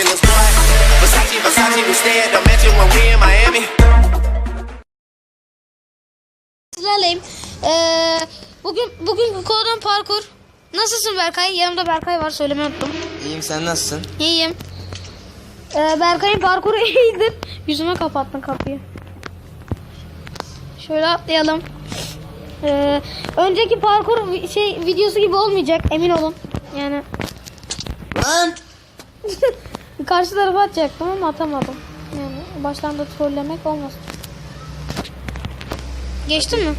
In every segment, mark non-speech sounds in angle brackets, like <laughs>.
in the spot. Versace, Versace, we stay at the mansion when we in Miami. Sizlerleyim. Ee, bugün bugün konudan parkur. Nasılsın Berkay? Yanımda Berkay var söylemeyi unuttum. İyiyim sen nasılsın? İyiyim. Ee, Berkay'ın parkuru <laughs> iyidir. Yüzüme kapattın kapıyı. Şöyle atlayalım. Ee, önceki parkur şey videosu gibi olmayacak emin olun. Yani Lan! <laughs> karşı tarafa atacaktım ama atamadım. Yani baştan da trollemek olmaz. Geçtin mi?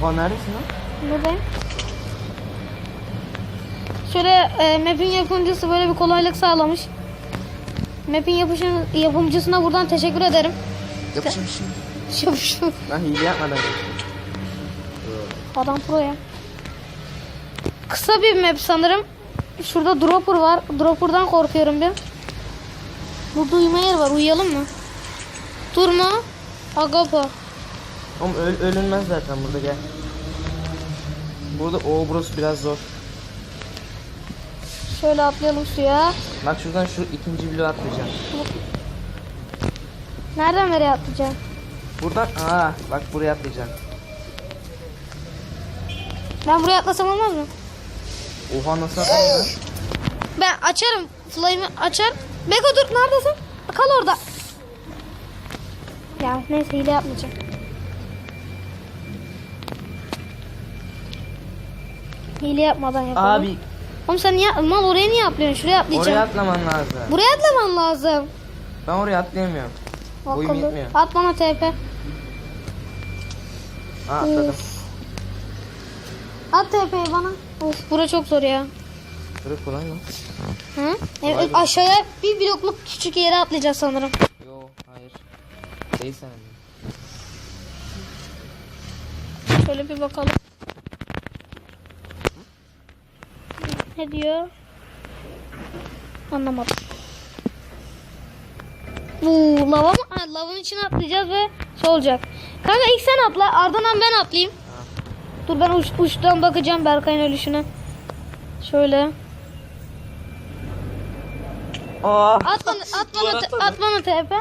Oha neredesin lan? Buradayım. Şöyle e, map'in yapımcısı böyle bir kolaylık sağlamış. Map'in yapışın, yapımcısına buradan teşekkür ederim. Yapışmışım. Şu, şu. Lan hile yapmadan. Adam pro ya. Kısa bir map sanırım. Şurada dropper var. Dropper'dan korkuyorum bir. Burada uyuma yeri var. Uyuyalım mı? Durma. Agapo. Oğlum öl ölünmez zaten burada gel. Burada o burası biraz zor. Şöyle atlayalım suya. Bak şuradan şu ikinci bloğu atlayacağım. Nereden nereye atlayacağım? Buradan aa bak buraya atlayacağım. Ben buraya atlasam olmaz mı? Oha nasıl lan? Ben açarım. Flame'i açar. Beko dur neredesin? Kal orada. Ya neyse hile yapmayacağım. Hile yapmadan yapalım. Abi Oğlum sen niye mal oraya niye atlıyorsun? Şuraya atlayacağım. oraya atlaman lazım. Buraya atlaman lazım. Ben oraya atlayamıyorum. Boyum Akıllı. yetmiyor. At bana TP. Aa atladım. Of. At TP'yi bana. Of bura çok zor ya. Şuraya kolay mı? Hı? Evet, aşağıya bir blokluk küçük yere atlayacağız sanırım. Yo hayır. Değil senin. Şöyle bir bakalım. Ne diyor? Anlamadım. Uuu lava mı? Ha, lavın içine atlayacağız ve şey olacak. Kanka ilk sen atla ardından ben atlayayım. Dur ben uç, uçtan bakacağım Berkay'ın ölüşüne. Şöyle. Aa. At bana, at bana, te- at bana TP.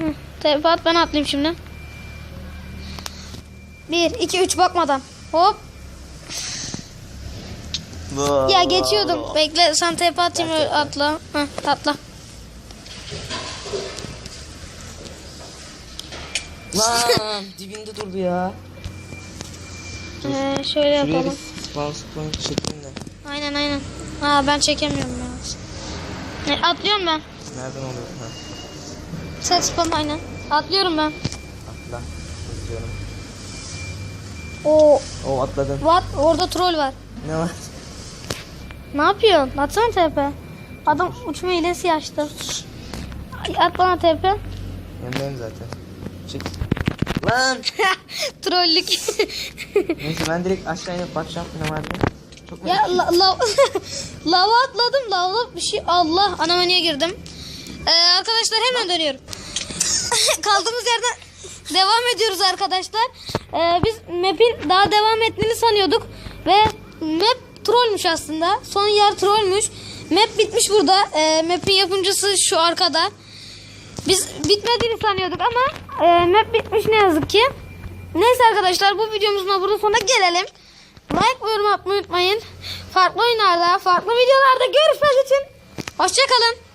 Hı, TP at ben atlayayım şimdi. 1, 2, 3 bakmadan. Hop. Ya geçiyordum. Bekle sen TP atayım öyle atla. Heh, atla. Lan dibinde durdu ya. Ee, şöyle Şuraya bir yapalım. mouse point çekeyim de. Aynen aynen. Ha ben çekemiyorum ya. Ne, atlıyorum ben. Nereden oluyor? Ha, Set spam aynen. Atlıyorum ben. atla. İzliyorum. Oo, O atladın. what? Orada troll var. Ne var? Ne yapıyorsun? Atsana TP. Adam uçma hilesi açtı. At bana TP. Yanındayım zaten. Çık. Lan. <laughs> Trollük. Neyse ben direkt aşağı inip bakacağım ne var diye. Çok ya la, la, <laughs> lava atladım. Lava bir şey. Allah anama niye girdim? Ee, arkadaşlar hemen dönüyorum. <laughs> Kaldığımız yerden devam ediyoruz arkadaşlar. Ee, biz map'in daha devam ettiğini sanıyorduk. Ve map trollmüş aslında. Son yer trollmüş. Map bitmiş burada. Ee, map'in yapımcısı şu arkada. Biz bitmediğini sanıyorduk ama e, map bitmiş ne yazık ki. Neyse arkadaşlar bu videomuzun da burada sonuna gelelim. Like ve yorum atmayı unutmayın. Farklı oyunlarda, farklı videolarda görüşmek için. Hoşçakalın.